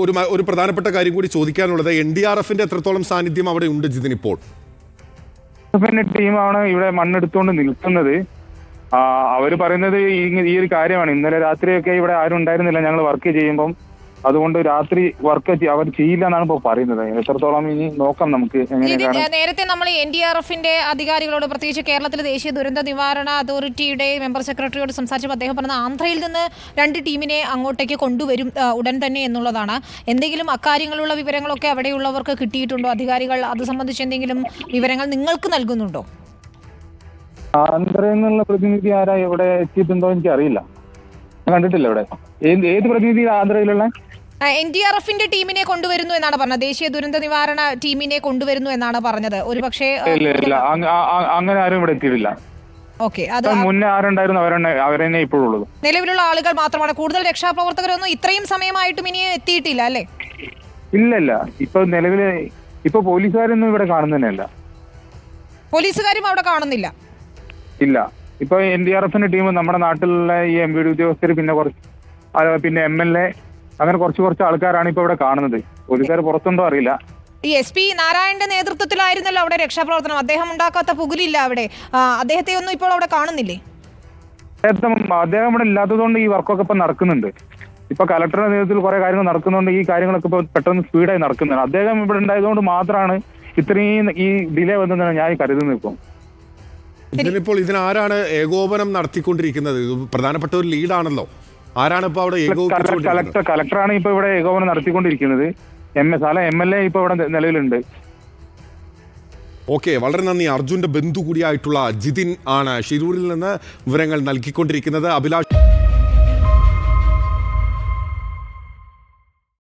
ഒരു ഒരു പ്രധാനപ്പെട്ട കാര്യം കൂടി ചോദിക്കാനുള്ളത് എൻ ഡി ആർ എഫിന്റെ എത്രത്തോളം സാന്നിധ്യം അവിടെ ഉണ്ട് ജിതിൻ ഇപ്പോൾ? ടീമാണ് ഇവിടെ മണ്ണെടുത്തുകൊണ്ട് നിൽക്കുന്നത്. അവർ പറയുന്നത് ഈ ഒരു കാര്യമാണ്. ഇന്നലെ രാത്രിയൊക്കെ ഇവിടെ ആരും ഉണ്ടായിരുന്നില്ല. ഞങ്ങൾ വർക്ക് ചെയ്യുമ്പം അതുകൊണ്ട് രാത്രി വർക്ക് അവർ ചെയ്യില്ല എന്നാണ് ഇപ്പോൾ പറയുന്നത് എത്രത്തോളം ഇനി നോക്കാം നമുക്ക് നേരത്തെ നമ്മൾ എൻ ഡി ആർ എഫിന്റെ അധികാരികളോട് പ്രത്യേകിച്ച് കേരളത്തിലെ ദേശീയ ദുരന്ത നിവാരണ അതോറിറ്റിയുടെ മെമ്പർ സെക്രട്ടറിയോട് സംസാരിച്ചപ്പോൾ അദ്ദേഹം പറഞ്ഞ ആന്ധ്രയിൽ നിന്ന് രണ്ട് ടീമിനെ അങ്ങോട്ടേക്ക് കൊണ്ടുവരും ഉടൻ തന്നെ എന്നുള്ളതാണ്. എന്തെങ്കിലും അക്കാര്യങ്ങളുള്ള വിവരങ്ങളൊക്കെ അവിടെയുള്ളവർക്ക് കിട്ടിയിട്ടുണ്ടോ? അധികാരികൾ അത് സംബന്ധിച്ച് എന്തെങ്കിലും വിവരങ്ങൾ നിങ്ങൾക്ക് നൽകുന്നുണ്ടോ? ആന്ധ്രയിൽ നിന്നുള്ള പ്രതിനിധി ആരാ? എവിടെ എത്തിയിട്ടുണ്ടോ എനിക്ക് അറിയില്ല കണ്ടിട്ടില്ല ഇവിടെ. ഏത് പ്രതിനിധി ആന്ധ്രയിലുള്ള? എൻ ഡി ആർ എഫിന്റെ ടീമിനെ കൊണ്ടുവരുന്നു എന്നാണ് പറഞ്ഞത്. ദേശീയ ദുരന്ത നിവാരണ ടീമിനെ കൊണ്ടുവരുന്നു എന്നാണ് പറഞ്ഞത്. ഒരു പക്ഷേ അങ്ങനെ ആരും ഇവിടെ എത്തിയിട്ടില്ല. ഓക്കെ അത് ഇപ്പം മുന്നേ ആരുണ്ടായിരുന്നു? അവരെന്നെ അവരെന്നെ ഇപ്പോഴുള്ളത് നിലവിലുള്ള ആളുകൾ മാത്രമാണ്. കൂടുതൽ രക്ഷാപ്രവർത്തകരൊന്നും ഇത്രയും സമയമായിട്ടും ഇനി എത്തിയിട്ടില്ല അല്ലേ? ഇല്ലല്ല ഇല്ല. ഇപ്പൊ നിലവിൽ ഇപ്പൊ പോലീസുകാരൊന്നും ഇവിടെ കാണുന്നതന്നെയല്ല. പോലീസുകാരും അവിടെ കാണുന്നില്ല. ഇല്ല. ഇപ്പൊ എൻ ഡി ആർ എഫിന്റെ ടീം നമ്മുടെ നാട്ടിലുള്ള ഈ എം പി ഡി ഉദ്യോഗസ്ഥർ പിന്നെ കുറച്ച് പിന്നെ എം എൽ എ അങ്ങനെ കുറച്ച് കുറച്ച് ആൾക്കാരാണ് ഇപ്പൊ ഇവിടെ കാണുന്നത്. പോലീസുകാർ പുറത്തുണ്ടോ അറിയില്ല. ഈ എസ് പി നാരായണന്റെ നേതൃത്വത്തിലായിരുന്നല്ലോ അവിടെ രക്ഷാപ്രവർത്തനം. അദ്ദേഹം ഉണ്ടാക്കാത്ത പുകലില്ല അവിടെ. അദ്ദേഹത്തെ ഒന്നും ഇപ്പോൾ അവിടെ കാണുന്നില്ലേ? അദ്ദേഹം അദ്ദേഹം ഇവിടെ ഇല്ലാത്തതുകൊണ്ട് ഈ വർക്കൊക്കെ ഇപ്പൊ നടക്കുന്നുണ്ട്. ഇപ്പൊ കലക്ടറുടെ നേതൃത്വത്തിൽ കുറെ കാര്യങ്ങൾ നടക്കുന്നുണ്ട്. ഈ കാര്യങ്ങളൊക്കെ ഇപ്പൊ പെട്ടെന്ന് സ്പീഡായി നടക്കുന്നുണ്ട്. അദ്ദേഹം ഇവിടെ ഉണ്ടായതുകൊണ്ട് മാത്രമാണ് ഇത്രയും ഈ ഡിലേ വന്നതെന്നാണ് ഞാൻ കരുതുന്നത് ഇപ്പം. ഇതിനിപ്പോൾ ഇതിനാരാണ് ഏകോപനം നടത്തിക്കൊണ്ടിരിക്കുന്നത്? ഇത് പ്രധാനപ്പെട്ട ഒരു ലീഡാണല്ലോ ആരാണ് ഇപ്പൊ അവിടെ കളക്ടർ കലക്ടർ കലക്ടറാണ് ഇപ്പൊ ഇവിടെ ഏകോപനം നടത്തിക്കൊണ്ടിരിക്കുന്നത്. എം എസ് അല്ല എം എൽ എ ഇപ്പൊ ഇവിടെ നിലവിലുണ്ട്. ഓക്കെ വളരെ നന്ദി. അർജുന്റെ ബന്ധു കൂടിയായിട്ടുള്ള ജിതിൻ ആണ് ഷിരൂരിൽ നിന്ന് വിവരങ്ങൾ നൽകിക്കൊണ്ടിരിക്കുന്നത്. അഭിലാഷ്